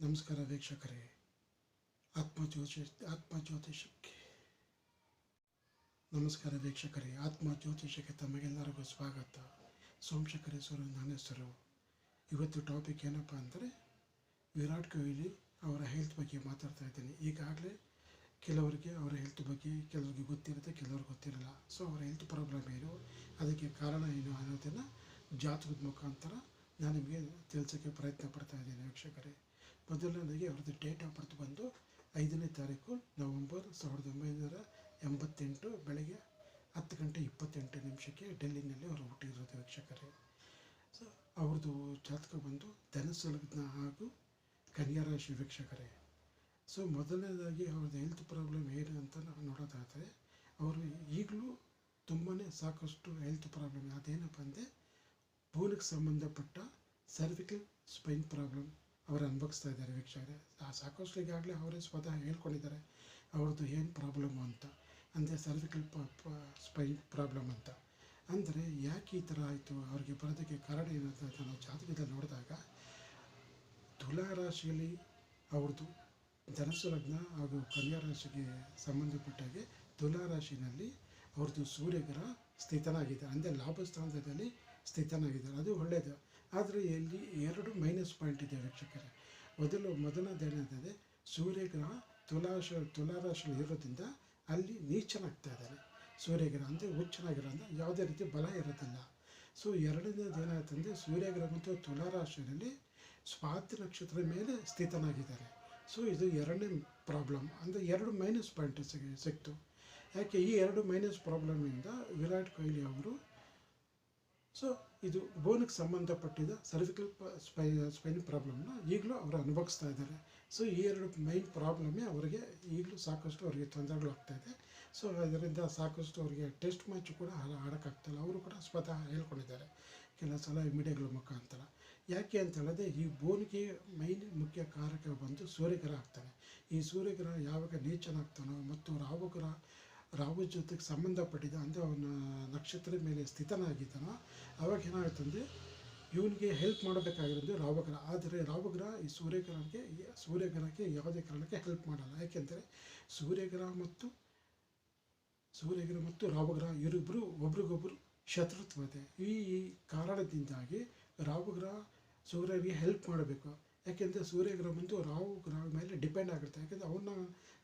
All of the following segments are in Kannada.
ನಮಸ್ಕಾರ ವೀಕ್ಷಕರೇ. ಆತ್ಮಜ್ಯೋತಿ ಆತ್ಮಜ್ಯೋತಿಷಕ್ಕೆ. ನಮಸ್ಕಾರ ವೀಕ್ಷಕರೇ. ಆತ್ಮ ಜ್ಯೋತಿಷಕ್ಕೆ ತಮಗೆಲ್ಲರಿಗೂ ಸ್ವಾಗತ. ಸೋಮಶೇಖರೇಶ್ವರ ನನ್ನ ಹೆಸರು ಇವತ್ತು ಟಾಪಿಕ್ ಏನಪ್ಪ ಅಂದರೆ ವಿರಾಟ್ ಕೊಹ್ಲಿ ಅವರ ಹೆಲ್ತ್ ಬಗ್ಗೆ ಮಾತಾಡ್ತಾ ಇದ್ದೀನಿ. ಈಗಾಗಲೇ ಕೆಲವರಿಗೆ ಅವರ ಹೆಲ್ತ್ ಬಗ್ಗೆ ಕೆಲವರಿಗೆ ಗೊತ್ತಿರುತ್ತೆ, ಕೆಲವ್ರಿಗೆ ಗೊತ್ತಿರಲ್ಲ. ಸೊ ಅವರ ಹೆಲ್ತ್ ಪ್ರಾಬ್ಲಮ್ ಏನು, ಅದಕ್ಕೆ ಕಾರಣ ಏನು ಅನ್ನೋದನ್ನು ಜಾತಕದ ಮುಖಾಂತರ ನಾನು ನಿಮಗೆ ತಿಳಿಸೋಕ್ಕೆ ಪ್ರಯತ್ನ ಪಡ್ತಾ ಇದ್ದೀನಿ ವೀಕ್ಷಕರೇ. ಮೊದಲನೇದಾಗಿ ಅವ್ರದ್ದು ಡೇಟ್ ಆಫ್ ಬರ್ತ್ ಬಂದು ಐದನೇ ತಾರೀಕು ನವಂಬರ್ ಸಾವಿರದ ಒಂಬೈನೂರ ಎಂಬತ್ತೆಂಟು ಬೆಳಗ್ಗೆ ಹತ್ತು ಗಂಟೆ ಇಪ್ಪತ್ತೆಂಟು ನಿಮಿಷಕ್ಕೆ ಡೆಲ್ಲಿನಲ್ಲಿ ಅವರು ಹುಟ್ಟಿರೋದು ವೀಕ್ಷಕರೇ. ಸೊ ಅವ್ರದ್ದು ಜಾತಕ ಬಂದು ಧನಸ್ಸು ಲಗ್ನ ಹಾಗೂ ಕನ್ಯಾ ರಾಶಿ ವೀಕ್ಷಕರೇ. ಸೊ ಮೊದಲನೇದಾಗಿ ಅವ್ರದ್ದು ಹೆಲ್ತ್ ಪ್ರಾಬ್ಲಮ್ ಏನು ಅಂತ ನಾವು ನೋಡೋದಾದರೆ, ಅವರು ಈಗಲೂ ತುಂಬಾ ಸಾಕಷ್ಟು ಹೆಲ್ತ್ ಪ್ರಾಬ್ಲಮ್ ಅದೇನಪ್ಪ ಅಂದರೆ ಬೋನಿಗೆ ಸಂಬಂಧಪಟ್ಟ ಸರ್ವಿಕಲ್ ಸ್ಪೈನ್ ಪ್ರಾಬ್ಲಮ್ ಅವರು ಅನುಭವಿಸ್ತಾ ಇದ್ದಾರೆ ವೀಕ್ಷಕರೇ. ಆ ಸಾಕಷ್ಟು ಈಗಾಗಲೇ ಅವರೇ ಸ್ವತಃ ಹೇಳ್ಕೊಂಡಿದ್ದಾರೆ, ಅವ್ರದ್ದು ಏನು ಪ್ರಾಬ್ಲಮ್ಮು ಅಂತ. ಅಂದರೆ ಸರ್ವಿಕಲ್ ಸ್ಪೈನ್ ಪ್ರಾಬ್ಲಮ್ ಅಂತ. ಅಂದರೆ ಯಾಕೆ ಈ ಥರ ಆಯಿತು? ಅವ್ರಿಗೆ ಬರೋದಕ್ಕೆ ಕಾರಣ ಏನಂತ ನಾವು ಜಾತಕದಲ್ಲಿ ನೋಡಿದಾಗ, ತುಲಾ ರಾಶಿಯಲ್ಲಿ ಅವ್ರದ್ದು ಧನಸ್ಸು ಲಗ್ನ ಹಾಗೂ ಕನ್ಯಾ ರಾಶಿಗೆ ಸಂಬಂಧಪಟ್ಟಾಗೆ ತುಲಾ ರಾಶಿನಲ್ಲಿ ಅವ್ರದ್ದು ಸೂರ್ಯಗ್ರಹ ಸ್ಥಿತನಾಗಿದೆ. ಅಂದರೆ ಲಾಭ ಸ್ಥಾನದಲ್ಲಿ ಸ್ಥಿತನಾಗಿದ್ದಾರೆ. ಅದು ಒಳ್ಳೆಯದು ಆದರೆ ಇಲ್ಲಿ ಎರಡು ಮೈನಸ್ ಪಾಯಿಂಟ್ ಇದೆ ವೀಕ್ಷಕರೇ. ಮೊದಲು ಮೊದಲನೇದೇನಂತಂದರೆ ಸೂರ್ಯಗ್ರಹ ತುಲಾಶ, ತುಲಾರಾಶಿಯಲ್ಲಿ ಇರೋದ್ರಿಂದ ಅಲ್ಲಿ ನೀಚನಾಗ್ತಾ ಇದ್ದಾರೆ. ಸೂರ್ಯಗ್ರಹ ಅಂದರೆ ಹುಚ್ಚನಾಗಿರೋ ಅಂದರೆ ಯಾವುದೇ ರೀತಿ ಬಲ ಇರೋದಿಲ್ಲ. ಸೊ ಎರಡನೇದು ಏನಾಯ್ತಂದರೆ ಸೂರ್ಯಗ್ರಹ ಮತ್ತು ತುಲಾರಾಶಿಯಲ್ಲಿ ಸ್ವಾತಿ ನಕ್ಷತ್ರದ ಮೇಲೆ ಸ್ಥಿತನಾಗಿದ್ದಾರೆ. ಸೊ ಇದು ಎರಡನೇ ಪ್ರಾಬ್ಲಮ್ ಅಂದರೆ ಎರಡು ಮೈನಸ್ ಪಾಯಿಂಟ್ ಸಿಗ ಸಿಕ್ತು. ಯಾಕೆ ಈ ಎರಡು ಮೈನಸ್ ಪ್ರಾಬ್ಲಮಿಂದ ವಿರಾಟ್ ಕೊಹ್ಲಿ ಅವರು ಸೊ ಇದು ಬೋನಿಗೆ ಸಂಬಂಧಪಟ್ಟಿದ ಸರ್ವಿಕಲ್ ಸ್ಪೈ ಸ್ಪೈನ್ ಪ್ರಾಬ್ಲಮ್ನ ಈಗಲೂ ಅವರು ಅನುಭವಿಸ್ತಾ ಇದ್ದಾರೆ. ಸೊ ಈ ಎರಡು ಮೈನ್ ಪ್ರಾಬ್ಲಮ್ಮೇ ಅವರಿಗೆ ಈಗಲೂ ಸಾಕಷ್ಟು ಅವರಿಗೆ ತೊಂದರೆಗಳು ಇದೆ. ಸೊ ಅದರಿಂದ ಸಾಕಷ್ಟು ಅವರಿಗೆ ಟೆಸ್ಟ್ ಮ್ಯಾಚು ಕೂಡ ಆಡ- ಆಡೋಕ್ಕಾಗ್ತಾಯಿಲ್ಲ ಅವರು ಕೂಡ ಸ್ವತಃ ಹೇಳ್ಕೊಂಡಿದ್ದಾರೆ ಕೆಲವು ಸಲ ಮೀಡಿಯಾಗಳ ಮುಖಾಂತರ. ಯಾಕೆ ಅಂತ ಈ ಬೋನಿಗೆ ಮೈನ್ ಮುಖ್ಯ ಕಾರಕ ಬಂದು ಸೂರ್ಯಗ್ರಹ ಆಗ್ತಾನೆ. ಈ ಸೂರ್ಯಗ್ರಹ ಯಾವಾಗ ನೇಚನಾಗ್ತಾನೋ ಮತ್ತು ರಾಹುಗ್ರಹ ರಾಹು ಜೊತೆಗೆ ಸಂಬಂಧಪಟ್ಟಿದ ಅಂದರೆ ಅವನ ನಕ್ಷತ್ರದ ಮೇಲೆ ಸ್ಥಿತನಾಗಿದ್ದಾನ, ಅವಾಗ ಏನಾಗುತ್ತಂದರೆ ಇವನಿಗೆ ಹೆಲ್ಪ್ ಮಾಡಬೇಕಾಗಿರೋದು ರಾಹುಗ್ರಹ ಆದರೆ ರಾಹುಗ್ರಹ ಈ ಸೂರ್ಯಗ್ರಹಕ್ಕೆ ಸೂರ್ಯಗ್ರಹಕ್ಕೆ ಯಾವುದೇ ಕಾರಣಕ್ಕೆ ಹೆಲ್ಪ್ ಮಾಡಲ್ಲ. ಯಾಕೆಂದರೆ ಸೂರ್ಯಗ್ರಹ ಮತ್ತು ಸೂರ್ಯಗ್ರಹ ಮತ್ತು ರಾಹುಗ್ರಹ ಇವರಿಬ್ಬರು ಒಬ್ರಿಗೊಬ್ಬರು ಶತ್ರುತ್ವ ಇದೆ ಈ ಕಾರಣದಿಂದಾಗಿ ರಾಹುಗ್ರಹ ಸೂರ್ಯನಿಗೆ ಹೆಲ್ಪ್ ಮಾಡಬೇಕು. ಯಾಕೆಂದರೆ ಬಂದು ರಾಹು ಗ್ರಹ ಮೇಲೆ ಡಿಪೆಂಡ್ ಆಗಿರುತ್ತೆ. ಯಾಕೆಂದರೆ ಅವನ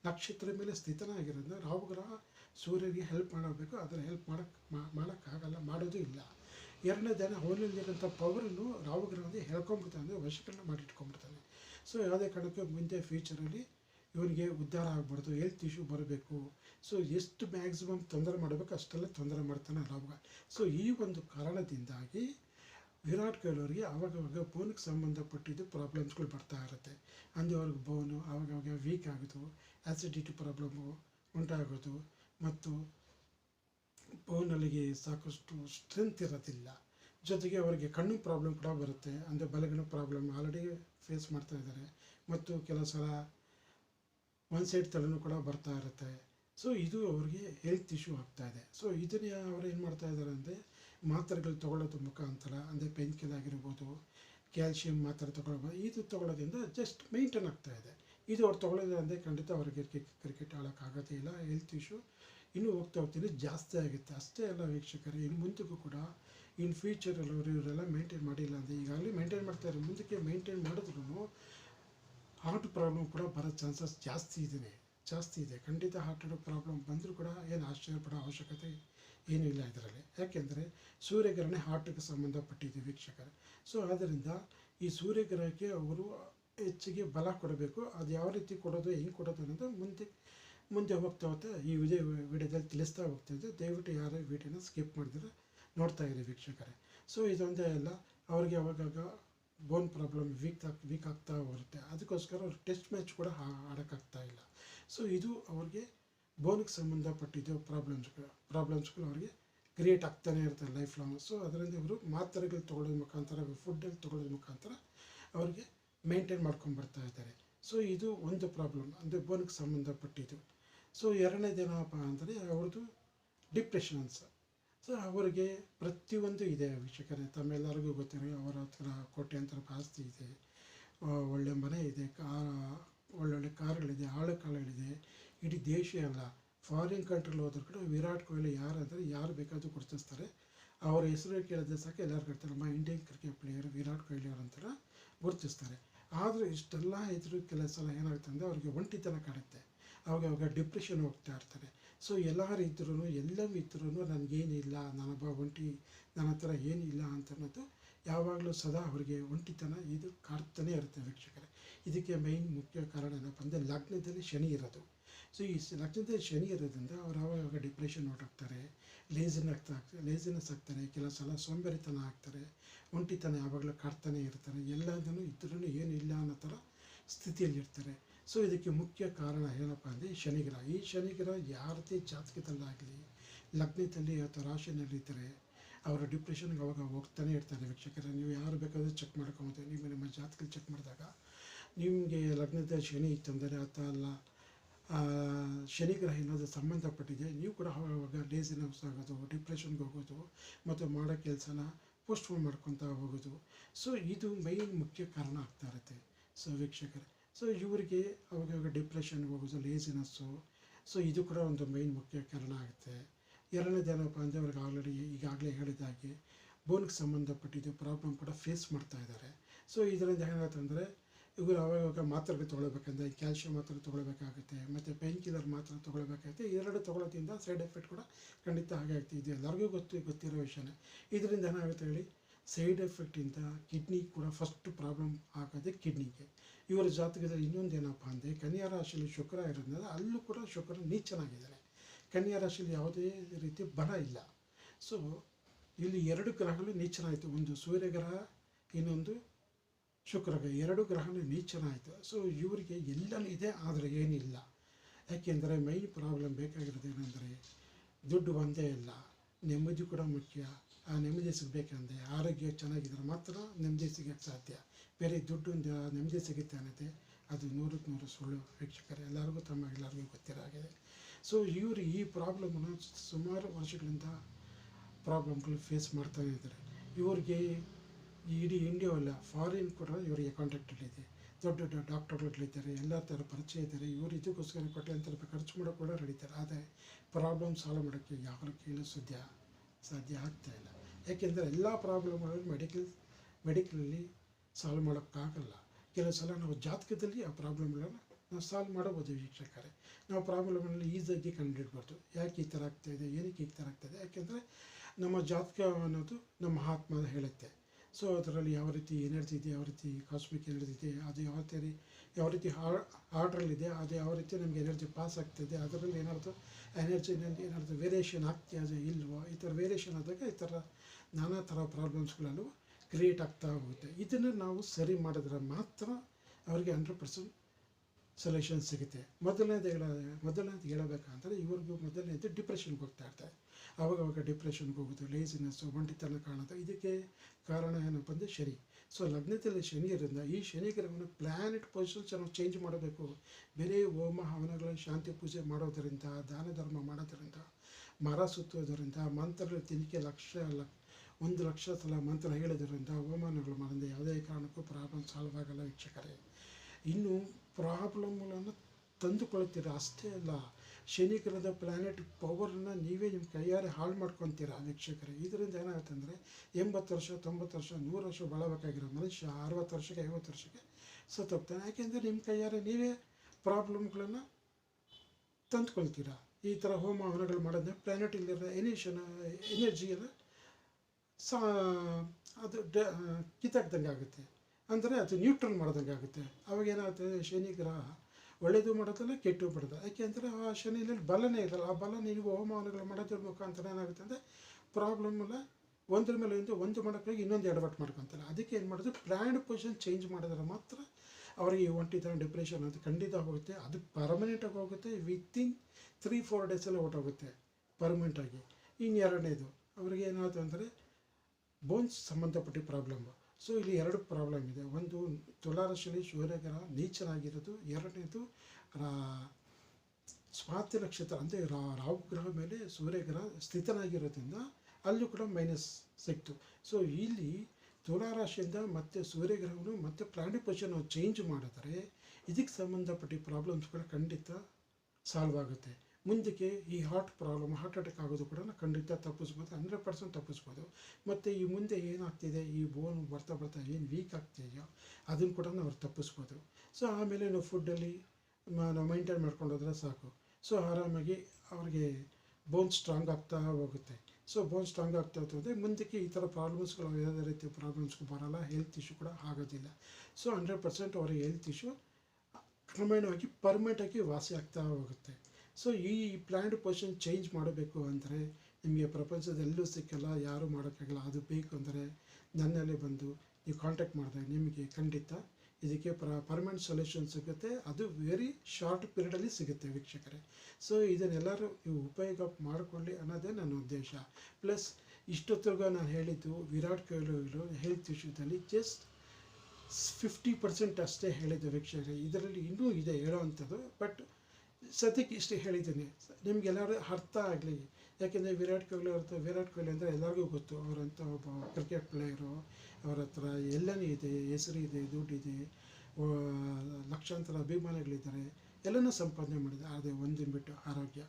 ನಕ್ಷತ್ರ ಮೇಲೆ ಸ್ಥಿತನಾಗಿರೋದ್ರಿಂದ ರಾಹು ಗ್ರಹ ಸೂರ್ಯನಿಗೆ ಹೆಲ್ಪ್ ಮಾಡಬೇಕು. ಅದನ್ನು ಹೆಲ್ಪ್ ಮಾಡೋಕ್ಕೆ ಮಾಡೋಕ್ಕಾಗಲ್ಲ, ಮಾಡೋದು ಇಲ್ಲ. ಎರಡನೇದೇನ ಅವನಲ್ಲಿರೋಂಥ ಪವರನ್ನು ರಾಹು ಗ್ರಹದಲ್ಲಿ ಹೇಳ್ಕೊಂಬಿಡ್ತಾನೆ ಅಂದರೆ ವಶೀಕರಣ ಮಾಡಿಟ್ಕೊಂಡ್ಬಿಡ್ತಾನೆ ಸೊ ಯಾವುದೇ ಕಾರಣಕ್ಕೆ ಮುಂದೆ ಫ್ಯೂಚರಲ್ಲಿ ಇವನಿಗೆ ಉದ್ಧಾರ ಆಗಬಾರ್ದು. ಹೆಲ್ತ್ ಇಶ್ಯೂ ಬರಬೇಕು. ಸೊ ಎಷ್ಟು ಮ್ಯಾಕ್ಸಿಮಮ್ ತೊಂದರೆ ಮಾಡಬೇಕು ಅಷ್ಟೆಲ್ಲ ತೊಂದರೆ ಮಾಡ್ತಾನೆ ರಾಹುಗ ಸೊ ಈ ಒಂದು ಕಾರಣದಿಂದಾಗಿ ವಿರಾಟ್ ಕೊಹ್ಲಿ ಅವರಿಗೆ ಆವಾಗವಾಗ ಬೋನ್ಗೆ ಸಂಬಂಧಪಟ್ಟಿದ್ದು ಪ್ರಾಬ್ಲಮ್ಸ್ಗಳು ಬರ್ತಾ ಇರುತ್ತೆ. ಅಂದರೆ ಅವ್ರಿಗೆ ಬೋನು ಆವಾಗವಾಗ ವೀಕ್ ಆಗೋದು ಆ್ಯಸಿಡಿಟಿ ಪ್ರಾಬ್ಲಮ್ಮು ಉಂಟಾಗೋದು ಮತ್ತು ಬೋನಲ್ಲಿಗೆ ಸಾಕಷ್ಟು ಸ್ಟ್ರೆಂತ್ ಇರೋದಿಲ್ಲ. ಜೊತೆಗೆ ಅವರಿಗೆ ಕಣ್ಣು ಪ್ರಾಬ್ಲಮ್ ಕೂಡ ಬರುತ್ತೆ. ಅಂದರೆ ಬಲಗಿನ ಪ್ರಾಬ್ಲಮ್ ಆಲ್ರೆಡಿ ಫೇಸ್ ಮಾಡ್ತಾ ಇದ್ದಾರೆ. ಮತ್ತು ಕೆಲವು ಸಲ ಒನ್ ಸೈಡ್ ತಲೆನೂ ಕೂಡ ಬರ್ತಾ ಇರುತ್ತೆ. ಸೊ ಇದು ಅವರಿಗೆ ಹೆಲ್ತ್ ಇಶ್ಯೂ ಆಗ್ತಾ ಇದೆ. ಸೊ ಇದನ್ನ ಅವ್ರು ಏನು ಮಾಡ್ತಾ ಇದ್ದಾರೆ ಅಂದರೆ ಮಾತ್ರೆಗಳು ತಗೊಳ್ಳೋದ್ರ ಮುಖಾಂತರ, ಅಂದರೆ ಪೈನ್ ಕಿಲ್ ಆಗಿರ್ಬೋದು, ಕ್ಯಾಲ್ಶಿಯಂ ಮಾತ್ರೆ ತಗೊಳ್ಬೋದು ಇದು ತಗೊಳ್ಳೋದ್ರಿಂದ ಜಸ್ಟ್ ಮೇಂಟೈನ್ ಆಗ್ತಾ ಇದೆ. ಇದು ಅವ್ರು ತಗೊಳ್ಳೋದು ಅಂದರೆ ಖಂಡಿತ ಅವ್ರಿಗೆ ಕ್ರಿಕೆಟ್ ಆಡೋಕ್ಕಾಗೋದೇ ಇಲ್ಲ ಹೆಲ್ತ್ ಇಶ್ಯೂ ಇನ್ನೂ ಹೋಗ್ತಾ ಹೋಗ್ತೀನಿ ಜಾಸ್ತಿ ಆಗುತ್ತೆ. ಅಷ್ಟೇ ಅಲ್ಲ ವೀಕ್ಷಕರು, ಇನ್ನು ಮುಂದಕ್ಕೂ ಕೂಡ ಇನ್ ಫ್ಯೂಚರಲ್ಲಿ ಅವರು ಇವರೆಲ್ಲ ಮೇಂಟೈನ್ ಮಾಡಿಲ್ಲ ಅಂದರೆ ಈಗಾಗಲೇ ಮೇಂಟೈನ್ ಮಾಡ್ತಾರೆ ಮುಂದಕ್ಕೆ ಮೇಂಟೈನ್ ಮಾಡಿದ್ರು ಹಾರ್ಟ್ ಪ್ರಾಬ್ಲಮ್ ಕೂಡ ಬರೋ ಚಾನ್ಸಸ್ ಜಾಸ್ತಿ ಇದೆ ಜಾಸ್ತಿ ಇದೆ. ಖಂಡಿತ ಹಾರ್ಟ್ ಪ್ರಾಬ್ಲಮ್ ಬಂದರೂ ಕೂಡ ಏನು ಆಶ್ಚರ್ಯ ಪಡೋ ಅವಶ್ಯಕತೆ ಏನೂ ಇಲ್ಲ ಇದರಲ್ಲಿ. ಯಾಕೆಂದರೆ ಸೂರ್ಯಗ್ರಹಣೆ ಹಾರ್ಟ್ಗೆ ಸಂಬಂಧಪಟ್ಟಿದೆ ವೀಕ್ಷಕರೇ. ಸೊ ಆದ್ದರಿಂದ ಈ ಸೂರ್ಯಗ್ರಹಕ್ಕೆ ಅವರು ಹೆಚ್ಚಿಗೆ ಬಲ ಕೊಡಬೇಕು. ಅದು ಯಾವ ರೀತಿ ಕೊಡೋದು, ಹೆಂಗೆ ಕೊಡೋದು ಅನ್ನೋದು ಮುಂದೆ ಮುಂದೆ ಹೋಗ್ತಾ ಹೋಗ್ತಾ ಈ ವಿಡಿಯೋ ವಿಡಿಯೋದಲ್ಲಿ ತಿಳಿಸ್ತಾ ಹೋಗ್ತಿದ್ದೆ ದಯವಿಟ್ಟು ಯಾರೇ ವಿಡಿಯೋನ ಸ್ಕಿಪ್ ಮಾಡಿದ್ರೆ ನೋಡ್ತಾ ಇರಿ ವೀಕ್ಷಕರೇ. ಸೊ ಇದೊಂದೇ ಎಲ್ಲ ಅವ್ರಿಗೆ ಅವಾಗಾಗ ಬೋನ್ ಪ್ರಾಬ್ಲಮ್ ವೀಕ್ ಆಗಿ ವೀಕ್ ಆಗ್ತಾ ಬರುತ್ತೆ ಅದಕ್ಕೋಸ್ಕರ ಅವ್ರು ಟೆಸ್ಟ್ ಮ್ಯಾಚ್ ಕೂಡ ಆಡೋಕ್ಕಾಗ್ತಾ ಇಲ್ಲ. ಸೊ ಇದು ಅವ್ರಿಗೆ ಬೋನಿಗೆ ಸಂಬಂಧಪಟ್ಟಿದ್ದು ಪ್ರಾಬ್ಲಮ್ಸ್ಗಳು ಪ್ರಾಬ್ಲಮ್ಸ್ಗಳು ಅವ್ರಿಗೆ ಕ್ರಿಯೇಟ್ ಆಗ್ತಾನೆ ಇರ್ತಾರೆ ಲೈಫ್ ಲಾಂಗ್ ಸೊ ಅದರಿಂದ ಇವರು ಮಾತ್ರೆಗಳು ತೊಗೊಳ್ಳೋದ್ರ ಮುಖಾಂತರ ಫುಡ್ಡಲ್ಲಿ ತೊಗೊಳ್ಳೋದ್ರ ಮುಖಾಂತರ ಅವ್ರಿಗೆ ಮೇಂಟೈನ್ ಮಾಡ್ಕೊಂಡು ಬರ್ತಾ ಇದ್ದಾರೆ. ಸೊ ಇದು ಒಂದು ಪ್ರಾಬ್ಲಮ್ ಅಂದರೆ ಬೋನಿಗೆ ಸಂಬಂಧಪಟ್ಟಿದ್ದು. ಸೊ ಎರಡನೇದೇನಪ್ಪ ಅಂದರೆ ಅವ್ರದ್ದು ಡಿಪ್ರೆಷನ್ಸ್ ಸೊ ಅವರಿಗೆ ಪ್ರತಿಯೊಂದು ಇದೆ ವೀಕ್ಷಕರೇ, ತಮ್ಮೆಲ್ಲರಿಗೂ ಗೊತ್ತಿರೋ, ಅವರ ಹತ್ರ ಕೋಟ್ಯಾಂತರ ಆಸ್ತಿ ಇದೆ ಒಳ್ಳೆ ಮನೆ ಇದೆ, ಕಾ ಒಳ್ಳೊಳ್ಳೆ ಕಾರುಗಳಿದೆ ಆಳು ಕಾಳುಗಳಿದೆ ಇಡೀ ದೇಶ ಅಲ್ಲ ಫಾರಿನ್ ಕಂಟ್ರಿಲಿ ಹೋದ್ರು ಕೂಡ ವಿರಾಟ್ ಕೊಹ್ಲಿ ಯಾರಂದರೆ ಯಾರು ಬೇಕಾದರೂ ಗುರುತಿಸ್ತಾರೆ. ಅವ್ರ ಹೆಸರು ಕೇಳಿದ್ರೆ ಸಾಕು ಎಲ್ಲರೂ ಕರ್ತಾರೆ ನಮ್ಮ Indian cricket player Virat Kohli ಅವರಂತರ ಗುರುತಿಸ್ತಾರೆ. ಆದರೂ ಇಷ್ಟೆಲ್ಲ ಇದ್ರೂ ಕೆಲವು ಸಲ ಏನಾಗುತ್ತೆ ಅಂದರೆ ಅವ್ರಿಗೆ ಒಂಟಿತನ ಕಾಡುತ್ತೆ ಅವಾಗ ಅವಾಗ ಡಿಪ್ರೆಷನ್ ಹೋಗ್ತಾ ಇರ್ತಾರೆ. ಸೊ ಎಲ್ಲರೂ ಇದ್ರೂ ಎಲ್ಲವೂ ಇದ್ರೂ ನನಗೇನಿಲ್ಲ ನಾನೊಬ್ಬ ಒಂಟಿ, ನನ್ನ ಹತ್ರ ಏನಿಲ್ಲ ಅಂತ ಅನ್ನೋದು ಯಾವಾಗಲೂ ಸದಾ ಅವರಿಗೆ ಒಂಟಿತನ ಇದು ಕಾಡ್ತಾನೆ ಇರುತ್ತೆ ವೀಕ್ಷಕರೇ. ಇದಕ್ಕೆ ಮೈನ್ ಮುಖ್ಯ ಕಾರಣ ಏನಪ್ಪ ಅಂದರೆ ಲಗ್ನದಲ್ಲಿ ಶನಿ ಇರೋದು. ಸೊ ಈ ಲಗ್ನದಲ್ಲಿ ಶನಿ ಇರೋದ್ರಿಂದ ಅವ್ರು ಆವಾಗ ಡಿಪ್ರೆಷನ್ ಹೊರಟೋಗ್ತಾರೆ ಲೇಸಿನ ಆಗ್ತಾ ಲೇಸಿನೆಸ್ ಆಗ್ತಾರೆ, ಕೆಲವು ಸಲ ಸೋಂಬೇರಿತನ ಆಗ್ತಾರೆ, ಒಂಟಿತನ ಯಾವಾಗಲೂ ಕಾಡ್ತಾನೆ ಇರ್ತಾರೆ, ಎಲ್ಲದನ್ನು ಇದ್ರೂ ಏನು ಇಲ್ಲ ಅನ್ನೋ ಥರ ಸ್ಥಿತಿಯಲ್ಲಿ ಇರ್ತಾರೆ ಸೊ ಇದಕ್ಕೆ ಮುಖ್ಯ ಕಾರಣ ಏನಪ್ಪ ಅಂದರೆ ಶನಿಗ್ರಹ ಈ ಶನಿಗ್ರಹ ಯಾರದೇ ಜಾತಕದಲ್ಲಾಗಲಿ ಲಗ್ನದಲ್ಲಿ ಅಥವಾ ರಾಶಿನಲ್ಲಿದ್ದರೆ ಅವರ ಡಿಪ್ರೆಷನ್ಗೆ ಅವಾಗ ಹೋಗ್ತಾನೆ ಇರ್ತಾರೆ ವೀಕ್ಷಕರೇ. ನೀವು ಯಾರು ಬೇಕಾದರೂ ಚೆಕ್ ಮಾಡ್ಕೊಬೋದು. ನೀವು ನಿಮ್ಮ ಜಾತಕದಲ್ಲಿ ಚೆಕ್ ಮಾಡಿದಾಗ ನಿಮಗೆ ಲಗ್ನದ ಶನಿ ಇತ್ತಂದರೆ ಅಥವಾ ಅಲ್ಲ. ಶನಿಗ್ರಹ ಏನಾದರೂ ಸಂಬಂಧಪಟ್ಟಿದೆ, ನೀವು ಕೂಡ ಅವಾಗ ಲೇಸಿನೆಸ್ ಆಗೋದು ಡಿಪ್ರೆಷನ್ಗೆ ಹೋಗೋದು ಮತ್ತು ಮಾಡೋ ಕೆಲಸನ ಪೋಸ್ಟ್ಪೋನ್ ಮಾಡ್ಕೊತಾ ಹೋಗೋದು. ಸೊ ಇದು ಮೈನ್ ಮುಖ್ಯ ಕಾರಣ ಆಗ್ತಾ ಇರುತ್ತೆ. ಸೊ ವೀಕ್ಷಕರೇ ಸೊ ಇವರಿಗೆ ಅವಾಗ ಡಿಪ್ರೆಷನ್ಗೆ ಹೋಗೋದು ಲೇಸಿನೆಸ್ಸು ಸೊ ಇದು ಕೂಡ ಒಂದು ಮೈನ್ ಮುಖ್ಯ ಕಾರಣ ಆಗುತ್ತೆ. ಎರಡನೇದು ಏನಪ್ಪ ಅಂದರೆ ಅವ್ರಿಗೆ ಆಲ್ರೆಡಿ ಈಗಾಗಲೇ ಹೇಳಿದಾಗೆ ಬೋನ್ಗೆ ಸಂಬಂಧಪಟ್ಟಿದ್ದು ಪ್ರಾಬ್ಲಮ್ ಕೂಡ ಫೇಸ್ ಮಾಡ್ತಾ ಇದ್ದಾರೆ. ಸೊ ಇದರಿಂದ ಏನಾಗುತ್ತೆ ಅಂದರೆ ಇವರು ಅವಾಗ ಮಾತ್ರೆಗಳು ತೊಗೊಳ್ಬೇಕಂದ್ರೆ ಕ್ಯಾಲ್ಶಿಯಂ ಮಾತ್ರೆ ತೊಗೊಳ್ಬೇಕಾಗುತ್ತೆ, ಮತ್ತು ಪೈನ್ ಕಿಲ್ಲರ್ ಮಾತ್ರ ತೊಗೊಳ್ಬೇಕಾಗುತ್ತೆ ಎರಡು ತೊಗೊಳೋದ್ರಿಂದ ಸೈಡ್ ಎಫೆಕ್ಟ್ ಕೂಡ ಖಂಡಿತ ಹಾಗೆ ಆಗ್ತಿದೆ ಇದು. ಎಲ್ಲರಿಗೂ ಗೊತ್ತು, ಗೊತ್ತಿರೋ ವಿಷಯನೇ. ಇದರಿಂದ ಏನಾಗುತ್ತೆ ಹೇಳಿ ಸೈಡ್ ಎಫೆಕ್ಟಿಂದ ಕಿಡ್ನಿ ಕೂಡ ಫಸ್ಟ್ ಪ್ರಾಬ್ಲಮ್ ಆಗೋದೆ ಕಿಡ್ನಿಗೆ ಇವರ ಜಾತಕದಲ್ಲಿ ಇನ್ನೊಂದು ಏನಪ್ಪ ಅಂದರೆ ಕನ್ಯಾ ರಾಶಿಯಲ್ಲಿ ಶುಕ್ರ ಇರೋದ್ರಿಂದ ಅಲ್ಲೂ ಕೂಡ ಶುಕ್ರ ನೀಚನಾಗಿದ್ದಾನೆ. ಕನ್ಯಾ ರಾಶಿಯಲ್ಲಿ ಯಾವುದೇ ರೀತಿ ಬಲ ಇಲ್ಲ. ಸೊ ಇಲ್ಲಿ ಎರಡು ಗ್ರಹಗಳು ನೀಚನಾಯಿತು ಒಂದು ಸೂರ್ಯಗ್ರಹ ಇನ್ನೊಂದು ಶುಕ್ರಗ್ರಹ ಎರಡು ಗ್ರಹಗಳು ನೀಚನಾಯಿತು ಸೊ ಇವರಿಗೆ ಎಲ್ಲನೂ ಇದೆ, ಆದರೆ ಏನಿಲ್ಲ. ಯಾಕೆಂದರೆ ಮೈ ಪ್ರಾಬ್ಲಮ್ ಬೇಕಾಗಿರೋದು ಏನಂದರೆ, ದುಡ್ಡು ಒಂದೇ ಇಲ್ಲ. ನೆಮ್ಮದಿ ಕೂಡ ಮುಖ್ಯ. ಆ ನೆಮ್ಮದಿ ಸಿಗಬೇಕಂದ್ರೆ ಆರೋಗ್ಯ ಚೆನ್ನಾಗಿದ್ದರೆ ಮಾತ್ರ ನೆಮ್ಮದಿ ಸಿಗೋಕ್ಕೆ ಸಾಧ್ಯ. ಬೇರೆ ದುಡ್ಡು ನೆಮ್ಮದಿ ಸಿಗುತ್ತೆ ಅನ್ನೋದೇ, ಅದು ನೂರಕ್ಕೆ ನೂರು ಸುಳ್ಳು ವೀಕ್ಷಕರು. ಎಲ್ಲರಿಗೂ ತಮ್ಮ ಎಲ್ಲರಿಗೂ ಗೊತ್ತಿರೋ ಹಾಗಿದೆ ಸೊ ಇವರು ಈ ಪ್ರಾಬ್ಲಮನ್ನು ಸುಮಾರು ವರ್ಷಗಳಿಂದ ಪ್ರಾಬ್ಲಮ್ಗಳು ಫೇಸ್ ಮಾಡ್ತಾನೆ ಇದ್ದಾರೆ. ಇವ್ರಿಗೆ ಇಡೀ ಇಂಡಿಯಾ ಅಲ್ಲ ಫಾರಿನ್ ಕೂಡ ಇವರಿಗೆ ಕಾಂಟ್ಯಾಕ್ಟಲ್ಲಿದೆ ದೊಡ್ಡ ದೊಡ್ಡ ಡಾಕ್ಟರ್ಗಳಿದ್ದಾರೆ, ಎಲ್ಲ ಥರ ಪರಿಚಯ ಇದ್ದಾರೆ. ಇವರು ಇದಕ್ಕೋಸ್ಕರ ಕೋಟ್ಯಾಂತರ ರೂಪಾಯಿ ಖರ್ಚು ಮಾಡೋಕೆ ಕೂಡ ನಡೀತಾರೆ ಆದರೆ ಪ್ರಾಬ್ಲಮ್ ಸಾಲ್ವ್ ಮಾಡೋಕ್ಕೆ ಯಾರು ಕೇಳೋ ಸಾಧ್ಯ ಸಾಧ್ಯ ಆಗ್ತಾ ಇಲ್ಲ. ಯಾಕೆಂದರೆ ಎಲ್ಲ ಪ್ರಾಬ್ಲಮ್ಗಳನ್ನು ಮೆಡಿಕಲ್ ಮೆಡಿಕಲಲ್ಲಿ ಸಾಲ್ವ್ ಮಾಡೋಕ್ಕಾಗಲ್ಲ. ಕೆಲವು ಸಲ ನಾವು ಜಾತಕದಲ್ಲಿ ಆ ಪ್ರಾಬ್ಲಮ್ಗಳನ್ನು ನಾವು ಸಾಲ್ವ್ ಮಾಡಬಹುದು ವೀಕ್ಷಕರೇ ನಾವು ಪ್ರಾಬ್ಲಮ್ನಲ್ಲಿ ಈಸಿಯಾಗಿ ಕಂಡುಹಿಡ್ಬಾರ್ದು ಯಾಕೆ ಈ ಥರ ಆಗ್ತಾಯಿದೆ ಏನಕ್ಕೆ ಈ ಥರ ಆಗ್ತಾಯಿದೆ ಯಾಕೆಂದರೆ ನಮ್ಮ ಜಾತಕ ಅನ್ನೋದು ನಮ್ಮ ಆತ್ಮ ಹೇಳುತ್ತೆ. ಸೊ ಅದರಲ್ಲಿ ಯಾವ ರೀತಿ ಎನರ್ಜಿ ಇದೆ, ಯಾವ ರೀತಿ ಕಾಸ್ಮಿಕ್ ಎನರ್ಜಿ ಅದು ಯಾವ ರೀತಿ ಯಾವ ರೀತಿ ಆರ್ಡ್ರಲ್ಲಿದೆ ಅದು ಯಾವ ರೀತಿ ನಮಗೆ ಎನರ್ಜಿ ಪಾಸ್ ಆಗ್ತಿದೆ ಅದರಲ್ಲಿ ಏನಾದ್ರು ಎನರ್ಜಿನಲ್ಲಿ ಏನಾದ್ರು ವೇರಿಯೇಷನ್ ಆಗ್ತಿದೆ ಇಲ್ವೋ? ಈ ಥರ ವೇರಿಯೇಷನ್ ಆದಾಗ ಈ ಥರ ನಾನಾ ಥರ ಪ್ರಾಬ್ಲಮ್ಸ್ಗಳಲ್ಲೂ ಕ್ರಿಯೇಟ್ ಆಗ್ತಾ ಹೋಗುತ್ತೆ. ಇದನ್ನು ನಾವು ಸರಿ ಮಾಡಿದ್ರೆ ಮಾತ್ರ ಅವರಿಗೆ ಹಂಡ್ರೆಡ್ ಪರ್ಸೆಂಟ್ ಸೊಲ್ಯೂಷನ್ ಸಿಗುತ್ತೆ. ಮೊದಲನೇದು ಹೇಳ, ಮೊದಲನೇದು ಹೇಳಬೇಕಂದ್ರೆ ಇವ್ರಿಗೂ ಮೊದಲನೇದು ಡಿಪ್ರೆಷನ್ಗೆ ಹೋಗ್ತಾ ಇರ್ತಾರೆ ಅವಾಗ ಅವಾಗ ಡಿಪ್ರೆಷನ್ಗೆ ಹೋಗೋದು ಲೇಸಿನೆಸ್ಸು ಒಂಟಿತನ ಕಾಣೋದು, ಇದಕ್ಕೆ ಕಾರಣ ಏನಪ್ಪ ಅಂದರೆ ಶನಿ. ಸೊ ಲಗ್ನದಲ್ಲಿ ಶನಿ ಇರೋದ್ರಿಂದ ಈ ಶನಿ ಗ್ರಹವನ್ನು ಪ್ಲ್ಯಾನೆಟ್ ಪೊಸಿಷನ್ ಚೆನ್ನಾಗಿ ಚೇಂಜ್ ಮಾಡಬೇಕು. ಬೇರೆ ಹೋಮ ಹವನಗಳ ಶಾಂತಿ ಪೂಜೆ ಮಾಡೋದರಿಂದ, ದಾನ ಧರ್ಮ ಮಾಡೋದರಿಂದ, ಮರ ಸುತ್ತೋದರಿಂದ ಮಂತ್ರಗಳ ತಿನ್ನಿಕೆ ಲಕ್ಷ ಒಂದು ಲಕ್ಷ ಸಲ ಮಂತ್ರ ಹೇಳೋದರಿಂದ ಹೋಮಾನಗಳು ಮಾಡೋದ್ರಿಂದ ಯಾವುದೇ ಕಾರಣಕ್ಕೂ ಪ್ರಾಬ್ಲಮ್ ಸಾಲ್ವ್ ಆಗಲ್ಲ ವೀಕ್ಷಕರೇ. ಇನ್ನು ಪ್ರಾಬ್ಲಮ್ಗಳನ್ನು ತಂದುಕೊಳ್ತೀರ? ಅಷ್ಟೇ ಅಲ್ಲ. ಶನಿ ಗ್ರಹದ ಪ್ಲ್ಯಾನೆಟ್ ಪವರನ್ನು ನೀವೇ ನಿಮ್ಮ ಕೈಯಾರೆ ಹಾಳು ಮಾಡ್ಕೊತೀರ ವೀಕ್ಷಕರೇ? ಇದರಿಂದ ಏನಾಗುತ್ತೆ ಅಂದರೆ ಎಂಬತ್ತು ವರ್ಷ, ತೊಂಬತ್ತು ವರ್ಷ, ನೂರು ವರ್ಷ ಬಾಳಬೇಕಾಗಿರೋ ಮನುಷ್ಯ ಅರವತ್ತು ವರ್ಷಕ್ಕೆ, ಐವತ್ತು ವರ್ಷಕ್ಕೆ ಸತ್ತೋಗ್ತಾನೆ. ಯಾಕೆಂದರೆ ನಿಮ್ಮ ಕೈಯಾರೆ ನೀವೇ ಪ್ರಾಬ್ಲಮ್ಗಳನ್ನು ತಂದುಕೊಳ್ತೀರಾ? ಈ ಥರ ಹೋಮ ಹವನಗಳು ಮಾಡೋದನ್ನ ಪ್ಲ್ಯಾನೆಟ್ ಇಲ್ಲಿರೋ ಎನಿಷನ್ ಎನರ್ಜಿಯನ್ನು ಸಾ, ಅದು ಡ ಕಿತ್ತಾಕ್ದಂಗೆ ಆಗುತ್ತೆ ಅಂದರೆ ಅದು ನ್ಯೂಟ್ರಲ್ ಮಾಡ್ದಂಗೆ ಆಗುತ್ತೆ. ಅವಾಗ ಏನಾಗ್ತದೆ ಶನಿ ಗ್ರಹ ಒಳ್ಳೆಯದು ಮಾಡೋದಲ್ಲ ಕೆಟ್ಟು ಬಿಡೋದು ಯಾಕೆಂದರೆ ಆ ಶನಿಯಲ್ಲಿ ಬಲನೇ ಇರಲ್ಲ. ಆ ಬಲ ನೀವು ಹೋಮವನಗಳು ಮಾಡೋದ್ರ ಮುಖಾಂತರ ಏನಾಗುತ್ತೆ ಅಂದರೆ ಪ್ರಾಬ್ಲಮ್ನ ಒಂದ್ರ ಮೇಲೆ ಒಂದು ಒಂದು ಮಾಡೋಕ್ಕಾಗಿ ಇನ್ನೊಂದು ಎಡವಟ್ಟು ಮಾಡ್ಕೊತಾರೆ. ಅದಕ್ಕೆ ಏನು ಮಾಡೋದು? ಪ್ಲ್ಯಾಂಡ್ ಪೊಸಿಷನ್ ಚೇಂಜ್ ಮಾಡಿದ್ರೆ ಮಾತ್ರ ಅವರಿಗೆ ಒಂಟಿತನ ಡಿಪ್ರೆಷನ್ ಅದು ಖಂಡಿತ ಹೋಗುತ್ತೆ ಅದು ಪರ್ಮನೆಂಟಾಗಿ ಹೋಗುತ್ತೆ. ವಿತಿನ್ ತ್ರೀ ಫೋರ್ ಡೇಸಲ್ಲಿ ಹೊಟ್ಟೋಗುತ್ತೆ ಪರ್ಮನೆಂಟಾಗಿ ಇನ್ನು ಎರಡನೇದು, ಅವ್ರಿಗೆ ಏನಾಯಿತು ಅಂದರೆ ಬೋನ್ಸ್ ಸಂಬಂಧಪಟ್ಟ ಪ್ರಾಬ್ಲಮ್ಮು ಸೊ ಇಲ್ಲಿ ಎರಡು ಪ್ರಾಬ್ಲಮ್ ಇದೆ. ಒಂದು ತುಲಾರಾಶಿಯಲ್ಲಿ ಸೂರ್ಯಗ್ರಹ ನೀಚನಾಗಿರೋದು ಎರಡನೇದು, ರಾ, ಸ್ವಾತಿ ನಕ್ಷತ್ರ ಅಂದರೆ ರಾಹು ಗ್ರಹ ಮೇಲೆ ಸೂರ್ಯಗ್ರಹ ಸ್ಥಿತನಾಗಿರೋದ್ರಿಂದ ಅಲ್ಲೂ ಕೂಡ ಮೈನಸ್ ಸಿಕ್ತು. ಸೊ ಇಲ್ಲಿ ತುಲಾರಾಶಿಯಿಂದ ಮತ್ತೆ ಸೂರ್ಯಗ್ರಹವನ್ನು ಮತ್ತೆ ಪ್ರಾಣಿ ಪೊಸಿಷನ್ ಚೇಂಜ್ ಮಾಡಿದರೆ ಇದಕ್ಕೆ ಸಂಬಂಧಪಟ್ಟ ಕೂಡ ಖಂಡಿತ ಸಾಲ್ವ್ ಆಗುತ್ತೆ. ಮುಂದಕ್ಕೆ ಈ ಹಾರ್ಟ್ ಪ್ರಾಬ್ಲಮ್ ಹಾರ್ಟ್ ಅಟ್ಯಾಕ್ ಆಗೋದು ಕೂಡ ಖಂಡಿತ ತಪ್ಪಿಸ್ಬೋದು ಹಂಡ್ರೆಡ್ ಪರ್ಸೆಂಟ್ ತಪ್ಪಿಸ್ಬೋದು. ಮತ್ತು ಈ ಮುಂದೆ ಏನಾಗ್ತಿದೆ, ಈ ಬೋನ್ ಬರ್ತಾ ಬರ್ತಾ ಏನು ವೀಕ್ ಆಗ್ತಿದೆಯೋ ಅದನ್ನು ಕೂಡ ನಾವು ತಪ್ಪಿಸ್ಬೋದು. ಸೊ ಆಮೇಲೆ ನಾವು ಫುಡ್ಡಲ್ಲಿ ನಾವು ಮೈಂಟೈನ್ ಮಾಡ್ಕೊಂಡೋದ್ರೆ ಸಾಕು. ಸೊ ಆರಾಮಾಗಿ ಅವ್ರಿಗೆ ಬೋನ್ ಸ್ಟ್ರಾಂಗ್ ಆಗ್ತಾ ಹೋಗುತ್ತೆ. ಸೊ ಬೋನ್ ಸ್ಟ್ರಾಂಗ್ ಆಗ್ತಾ ಹೋದರೆ ಮುಂದಕ್ಕೆ ಈ ಥರ ಪ್ರಾಬ್ಲಮ್ಸ್ಗಳು ಯಾವುದೇ ರೀತಿ ಪ್ರಾಬ್ಲಮ್ಸ್ಗಳು ಬರೋಲ್ಲ ಹೆಲ್ತ್ ಇಶ್ಯೂ ಕೂಡ ಆಗೋದಿಲ್ಲ. ಸೊ ಹಂಡ್ರೆಡ್ ಪರ್ಸೆಂಟ್ ಅವ್ರಿಗೆ ಹೆಲ್ತ್ ಇಶ್ಯೂ ಕ್ರಮೇಣವಾಗಿ ಪರ್ಮನೆಂಟಾಗಿ ವಾಸಿ ಆಗ್ತಾ ಹೋಗುತ್ತೆ. ಸೊ ಈ ಪ್ಲ್ಯಾಂಡ್ ಪೊಸಿಷನ್ ಚೇಂಜ್ ಮಾಡಬೇಕು ಅಂದರೆ ನಿಮಗೆ ಪ್ರಪಂಚದಲ್ಲೂ ಸಿಕ್ಕಲ್ಲ, ಯಾರೂ ಮಾಡೋಕ್ಕಾಗಲ್ಲ ಅದು ಬೇಕು ಅಂದರೆ ನನ್ನಲ್ಲಿ ಬಂದು ನೀವು ಕಾಂಟ್ಯಾಕ್ಟ್ ಮಾಡಿದಾಗ ನಿಮಗೆ ಖಂಡಿತ ಇದಕ್ಕೆ ಪ್ರ ಪರ್ಮನೆಂಟ್ ಸೊಲ್ಯೂಷನ್ ಸಿಗುತ್ತೆ. ಅದು ವೆರಿ ಶಾರ್ಟ್ ಪೀರಿಯಡಲ್ಲಿ ಸಿಗುತ್ತೆ ವೀಕ್ಷಕರೇ. ಸೊ ಇದನ್ನೆಲ್ಲರೂ ನೀವು ಉಪಯೋಗ ಮಾಡಿಕೊಳ್ಳಿ ಅನ್ನೋದೇ ನನ್ನ ಉದ್ದೇಶ. ಪ್ಲಸ್ ಇಷ್ಟೊತ್ತಿಗೂ ನಾನು ಹೇಳಿದ್ದು ವಿರಾಟ್ ಕೊಹ್ಲಿ ಹೆಲ್ತ್ ಇಶ್ಯೂದಲ್ಲಿ ಜಸ್ಟ್ ಫಿಫ್ಟಿ ಪರ್ಸೆಂಟ್ ಅಷ್ಟೇ ಹೇಳಿದ್ದು ವೀಕ್ಷಕರೇ. ಇದರಲ್ಲಿ ಇನ್ನೂ ಇದೆ ಹೇಳೋವಂಥದ್ದು ಬಟ್ ಸದ್ಯಕ್ಕೆ ಇಷ್ಟೇ ಹೇಳಿದ್ದೀನಿ. ನಿಮ್ಗೆಲ್ಲರೂ ಅರ್ಥ ಆಗಲಿ. ಯಾಕೆಂದರೆ ವಿರಾಟ್ ಕೊಹ್ಲಿ ಅವ್ರ ವಿರಾಟ್ ಕೊಹ್ಲಿ ಅಂದರೆ ಎಲ್ಲರಿಗೂ ಗೊತ್ತು. ಅವರಂಥ ಒಬ್ಬ ಕ್ರಿಕೆಟ್ ಪ್ಲೇಯರು ಅವ್ರ ಹತ್ರ ಎಲ್ಲನೂ ಇದೆ, ಹೆಸರು ಇದೆ ದುಡ್ಡಿದೆ ಇದೆ ಲಕ್ಷಾಂತರ ಅಭಿಮಾನಿಗಳಿದ್ದಾರೆ. ಎಲ್ಲನೂ ಸಂಪಾದನೆ ಮಾಡಿದೆ ಅದೇ ಒಂದಿನ ಬಿಟ್ಟು ಆರೋಗ್ಯ.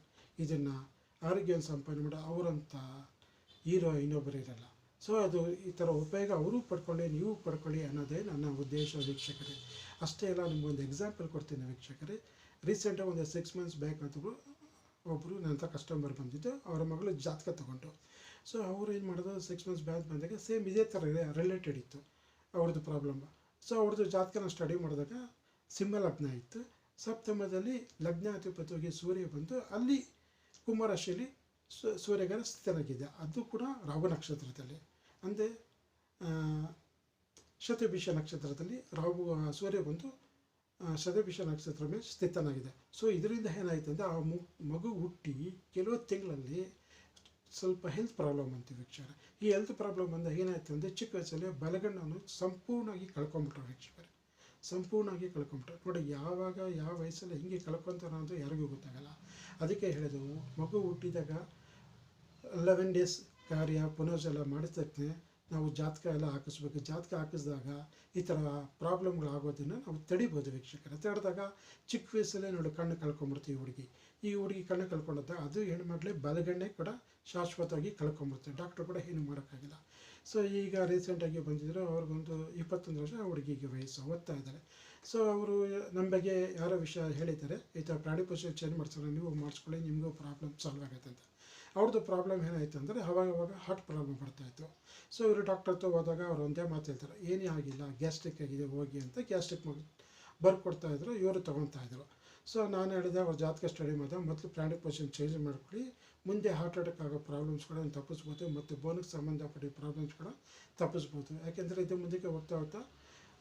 ಇದನ್ನು ಆರೋಗ್ಯವನ್ನು ಸಂಪಾದನೆ ಮಾಡಿ ಅವರಂಥ ಹೀರೋ ಇನ್ನೊಬ್ಬರು ಇರಲ್ಲ. ಸೊ ಅದು ಈ ಥರ ಉಪಯೋಗ ಅವರು ಪಡ್ಕೊಳ್ಳಿ, ನೀವು ಪಡ್ಕೊಳ್ಳಿ ಅನ್ನೋದೇ ನನ್ನ ಉದ್ದೇಶ ವೀಕ್ಷಕರೇ. ಅಷ್ಟೇ ಅಲ್ಲ, ನಿಮಗೊಂದು ಎಕ್ಸಾಂಪಲ್ ಕೊಡ್ತೀನಿ ವೀಕ್ಷಕರೇ. ರೀಸೆಂಟಾಗಿ ಒಂದು ಸಿಕ್ಸ್ ಮಂತ್ಸ್ ಬ್ಯಾಕ್ ಅಂತೂ ಒಬ್ಬರು ನನ್ನ ಕಸ್ಟಮರ್ ಬಂದಿದ್ದು, ಅವರ ಮಗಳು ಜಾತಕ ತಗೊಂಡು. ಸೊ ಅವ್ರು ಏನು ಮಾಡೋದು ಸಿಕ್ಸ್ ಮಂತ್ಸ್ ಬ್ಯಾಕ್ ಬಂದಾಗ ಸೇಮ್ ಇದೇ ಥರ ರಿಲೇಟೆಡ್ ಇತ್ತು ಅವ್ರದ್ದು ಪ್ರಾಬ್ಲಮ್ ಸೊ ಅವ್ರದ್ದು ಜಾತಕನ ಸ್ಟಡಿ ಮಾಡಿದಾಗ ಸಿಂಹ ಲಗ್ನ ಇತ್ತು. ಸಪ್ತಮದಲ್ಲಿ ಲಗ್ನಾಧಿಪತಿಯಾಗಿ ಸೂರ್ಯ ಬಂದು ಅಲ್ಲಿ ಕುಂಭರಾಶಿಯಲ್ಲಿ ಸೂರ್ಯಗಾರ ಸ್ಥಿತನಾಗಿದೆ ಅದು ಕೂಡ ರಾಹು ನಕ್ಷತ್ರದಲ್ಲಿ. ಅಂದರೆ ಶತಭಿಷ ನಕ್ಷತ್ರದಲ್ಲಿ ರಾಹು ಸೂರ್ಯ ಬಂದು ಶತಭಿಷ ನಕ್ಷತ್ರ ಮೇಲೆ ಸ್ಥಿತನಾಗಿದೆ. ಸೊ ಇದರಿಂದ ಏನಾಯ್ತು ಅಂದರೆ ಆ ಮಗು ಹುಟ್ಟಿ ಕೆಲವು ತಿಂಗಳಲ್ಲಿ ಸ್ವಲ್ಪ ಹೆಲ್ತ್ ಪ್ರಾಬ್ಲಮ್ ಅಂತೀವಿ ವೀಕ್ಷಕರ. ಈ ಹೆಲ್ತ್ ಪ್ರಾಬ್ಲಮ್ ಬಂದಾಗ ಏನಾಯ್ತು ಅಂದರೆ ಚಿಕ್ಕ ವಯಸ್ಸಲ್ಲಿ ಬಲಗಣ್ಣನ್ನು ಸಂಪೂರ್ಣವಾಗಿ ಕಳ್ಕೊಂಬಿಟ್ರು ವೀಕ್ಷಕರೇ. ಸಂಪೂರ್ಣವಾಗಿ ಕಳ್ಕೊಂಬಿಟ್ರು ನೋಡಿ, ಯಾವಾಗ, ಯಾವ ವಯಸ್ಸಲ್ಲಿ ಹಿಂಗೆ ಕಳ್ಕೊತಾರೋ ಅಂತ ಯಾರಿಗೂ ಗೊತ್ತಾಗಲ್ಲ. ಅದಕ್ಕೆ ಹೇಳಿದೆವು, ಮಗು ಹುಟ್ಟಿದಾಗ ಲೆವೆನ್ ಡೇಸ್ ಕಾರ್ಯ ಪುನರ್ಜಲ ಮಾಡಿದ ನಾವು ಜಾತಕ ಎಲ್ಲ ಹಾಕಿಸ್ಬೇಕು. ಜಾತಕ ಹಾಕಿಸಿದಾಗ ಈ ಥರ ಪ್ರಾಬ್ಲಮ್ಗಳು ಆಗೋದನ್ನು ನಾವು ತಡಿಬೋದು ವೀಕ್ಷಕರ. ತಡೆದಾಗ ಚಿಕ್ಕ ವಯಸ್ಸಲ್ಲೇ ನೋಡಿ ಕಣ್ಣು ಕಳ್ಕೊಂಬಿಡ್ತೀವಿ ಹುಡುಗಿ. ಈ ಹುಡುಗಿ ಕಣ್ಣು ಕಳ್ಕೊಂಡಾಗ ಅದು ಹೆಣ್ಮಕ್ಳೇ ಬಲಗಣ್ಣೆ ಕೂಡ ಶಾಶ್ವತವಾಗಿ ಕಳ್ಕೊಂಬಿಡ್ತೀವಿ ಡಾಕ್ಟ್ರು ಕೂಡ ಏನು ಮಾಡೋಕ್ಕಾಗಿಲ್ಲ. ಸೊ ಈಗ ರೀಸೆಂಟಾಗಿ ಬಂದಿದ್ದರು ಅವ್ರಿಗೊಂದು ಇಪ್ಪತ್ತೊಂದು ವರ್ಷ ಹುಡುಗಿಗೆ ವಯಸ್ಸು ಓದ್ತಾ ಇದ್ದಾರೆ. ಸೊ ಅವರು ನಮ್ಮ ಬಗ್ಗೆ ಯಾರೋ ವಿಷಯ ಹೇಳಿದ್ದಾರೆ. ಈ ಥರ ಪ್ರಾಣಿ ಪಶು ಚೇಂಜ್ ಮಾಡ್ತಾರೆ ನೀವು ಮಾಡಿಸ್ಕೊಳ್ಳಿ, ನಿಮಗೂ ಪ್ರಾಬ್ಲಮ್ ಸಾಲ್ವ್ ಆಗುತ್ತೆ ಅಂತ. ಅವ್ರದ್ದು ಪ್ರಾಬ್ಲಮ್ ಏನಾಯಿತು ಅಂದರೆ, ಅವಾಗ ಅವಾಗ ಹಾರ್ಟ್ ಪ್ರಾಬ್ಲಮ್ ಬರ್ತಾಯಿತ್ತು ಸೊ ಇವರು ಡಾಕ್ಟರ್ ಹತ್ರ ಹೋದಾಗ ಅವ್ರು ಒಂದೇ ಮಾತು ಹೇಳ್ತಾರೆ, ಏನೇ ಆಗಿಲ್ಲ ಗ್ಯಾಸ್ಟ್ರಿಕ್ ಆಗಿದೆ, ಹೋಗಿ ಅಂತ ಗ್ಯಾಸ್ಟ್ರಿಕ್ ಬರ್ಕೊಡ್ತಾಯಿದ್ರು ಇವರು ತೊಗೊತಾ ಇದ್ರು. ಸೊ ನಾನು ಹೇಳಿದೆ, ಅವ್ರ ಜಾತಕ ಸ್ಟಡಿ ಮಾಡಿದೆ, ಮೊದಲು ಪ್ರಾಣಿ ಪೋಷನ್ ಚೇಂಜ್ ಮಾಡ್ಕೊಳ್ಳಿ, ಮುಂದೆ ಹಾರ್ಟ್ ಅಟ್ಯಾಕ್ ಆಗೋ ಪ್ರಾಬ್ಲಮ್ಸ್ ಕೂಡ ತಪ್ಪಿಸ್ಬೋದು, ಮತ್ತು ಬೋನಿಗೆ ಸಂಬಂಧಪಟ್ಟ ಪ್ರಾಬ್ಲಮ್ಸ್ ಕೂಡ ತಪ್ಪಿಸ್ಬೋದು. ಯಾಕೆಂದರೆ ಇದು ಮುಂದಕ್ಕೆ ಹೋಗ್ತಾ ಹೋಗ್ತಾ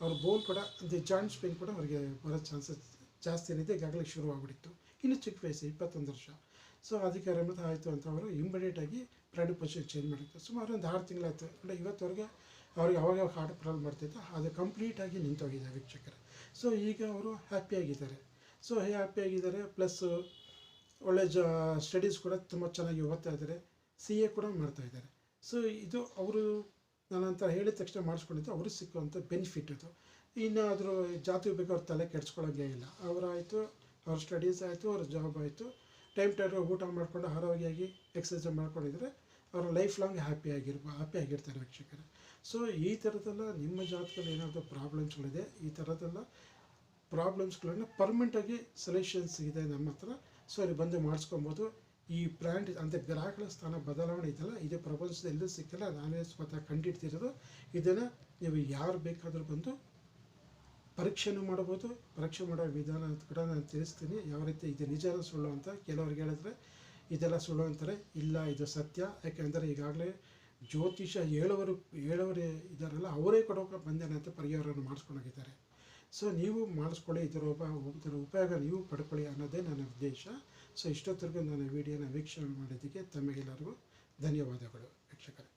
ಅವ್ರ ಬೋಲ್ ಕೂಡ ದಿ ಜಾಯಿಂಟ್ ಸ್ಪೇನ್ ಕೂಡ ಅವ್ರಿಗೆ ಬರೋ ಚಾನ್ಸಸ್ ಜಾಸ್ತಿ ಏನಿದೆ, ಈಗಾಗಲೇ ಶುರು ಆಗಿಬಿಟ್ಟಿತ್ತು ಇನ್ನು ಚಿಕ್ಕ ವಯಸ್ಸು, ಇಪ್ಪತ್ತೊಂದು ವರ್ಷ. ಸೊ ಅದಕ್ಕೆ ರಮತ ಆಯಿತು ಅಂತ ಅವರು ಇಮಿಡಿಯೇಟಾಗಿ ಬ್ರ್ಯಾಂಡ್ ಪೊಸಿಷನ್ ಚೇಂಜ್ ಮಾಡಿತ್ತು ಸುಮಾರು ಒಂದು ಆರು ತಿಂಗಳಾಯಿತು. ಅಂದರೆ ಇವತ್ತವರೆಗೆ ಅವ್ರಿಗೆ ಅವಾಗ ಹಾರ್ಟ್ ಪ್ರಾಬ್ಲಮ್ ಬರ್ತಿತ್ತು. ಅದು ಕಂಪ್ಲೀಟಾಗಿ ನಿಂತೋಗಿದೆ ವೀಕ್ಷಕರೇ. ಸೊ ಈಗ ಅವರು ಹ್ಯಾಪಿಯಾಗಿದ್ದಾರೆ ಸೊ ಹ್ಯಾಪಿಯಾಗಿದ್ದಾರೆ ಪ್ಲಸ್ ಒಳ್ಳೆ ಜ ಸ್ಟಡೀಸ್ ಕೂಡ ತುಂಬ ಚೆನ್ನಾಗಿ ಓದ್ತಾ ಇದ್ದಾರೆ. ಸಿ ಎ ಕೂಡ ಮಾಡ್ತಾ ಇದ್ದಾರೆ. ಸೊ ಇದು ಅವರು ನಾನಂತ ಹೇಳಿದ ತಕ್ಷಣ ಮಾಡಿಸ್ಕೊಂಡಿದ್ದು, ಅವ್ರಿಗೆ ಸಿಕ್ಕುವಂಥ ಬೆನಿಫಿಟ್ ಇದು ಇನ್ನಾದರೂ ಜಾತಿ ಬೇಕು ಅವ್ರ ತಲೆ ಕೆಡ್ಸ್ಕೊಳ್ಳೋಂಗೇ ಇಲ್ಲ. ಅವರಾಯಿತು, ಅವ್ರ ಸ್ಟಡೀಸ್ ಆಯಿತು, ಅವ್ರ ಜಾಬ್ ಆಯಿತು. ಟೈಮ್ ಟೈಮ್ ಊಟ ಮಾಡಿಕೊಂಡು ಆರೋಗ್ಯವಾಗಿ ಎಕ್ಸಸೈಸ್ ಮಾಡ್ಕೊಂಡಿದ್ರೆ ಅವರು ಲೈಫ್ ಲಾಂಗ್ ಹ್ಯಾಪಿ ಆಗಿರ್ಬೋ ಹ್ಯಾಪಿ ಆಗಿರ್ತಾರೆ ವೀಕ್ಷಕರೇ. ಸೊ ಈ ಥರದ್ದೆಲ್ಲ ನಿಮ್ಮ ಜಾತಕದಲ್ಲಿ ಏನಾದರೂ ಪ್ರಾಬ್ಲಮ್ಸ್ಗಳಿದೆ ಈ ಥರದೆಲ್ಲ ಪ್ರಾಬ್ಲಮ್ಸ್ಗಳನ್ನು ಪರ್ಮನೆಂಟಾಗಿ ಸೊಲ್ಯೂಷನ್ಸ್ ಇದೆ ನಮ್ಮ ಹತ್ರ. ಸೊ ಅಲ್ಲಿ ಬಂದು ಮಾಡಿಸ್ಕೊಬೋದು. ಈ ಬ್ರ್ಯಾಂಡ್ ಅಂದರೆ ಗ್ರಾಹಕರ ಸ್ಥಾನ ಬದಲಾವಣೆ ಇದೆಯಲ್ಲ ಇದು ಪ್ರಪಂಚದಲ್ಲಿ ಎಲ್ಲೂ ಸಿಕ್ಕಿಲ್ಲ ನಾನೇ ಸ್ವತಃ ಕಂಡಿಡ್ತಿರೋದು. ಇದನ್ನು ನೀವು ಯಾರು ಬೇಕಾದರೂ ಬಂದು ಪರೀಕ್ಷೆನೂ ಮಾಡ್ಬೋದು. ಪರೀಕ್ಷೆ ಮಾಡೋ ವಿಧಾನ ಕೂಡ ನಾನು ತಿಳಿಸ್ತೀನಿ. ಯಾವ ರೀತಿ ಇದು ನಿಜ ಸುಳ್ಳು ಅಂತ ಕೆಲವ್ರಿಗೆ ಹೇಳಿದ್ರೆ ಇದೆಲ್ಲ ಸುಳ್ಳು ಅಂತಾರೆ. ಇಲ್ಲ, ಇದು ಸತ್ಯ. ಯಾಕೆಂದರೆ ಈಗಾಗಲೇ ಜ್ಯೋತಿಷ ಹೇಳೋರು ಹೇಳೋರು ಇದ್ದಾರಲ್ಲ, ಅವರೇ ಕೊಡೋಕೆ ಬಂದೇನೆ ಅಂತ ಪರಿಹಾರವನ್ನು ಮಾಡಿಸ್ಕೊಂಡೋಗಿದ್ದಾರೆ ಸೊ ನೀವು ಮಾಡಿಸ್ಕೊಳ್ಳಿ ಇದರ ಉಪಯೋಗ ಇದರ ಉಪಯೋಗ ನೀವು ಪಡ್ಕೊಳ್ಳಿ ಅನ್ನೋದೇ ನನ್ನ ಉದ್ದೇಶ. ಸೊ ಇಷ್ಟೊತ್ತರೆಗೂ ನನ್ನ ವಿಡಿಯೋನ ವೀಕ್ಷಣೆ ಮಾಡಿದ್ದಕ್ಕೆ ತಮಗೆಲ್ಲರಿಗೂ ಧನ್ಯವಾದಗಳು, ವೀಕ್ಷಕರೇ.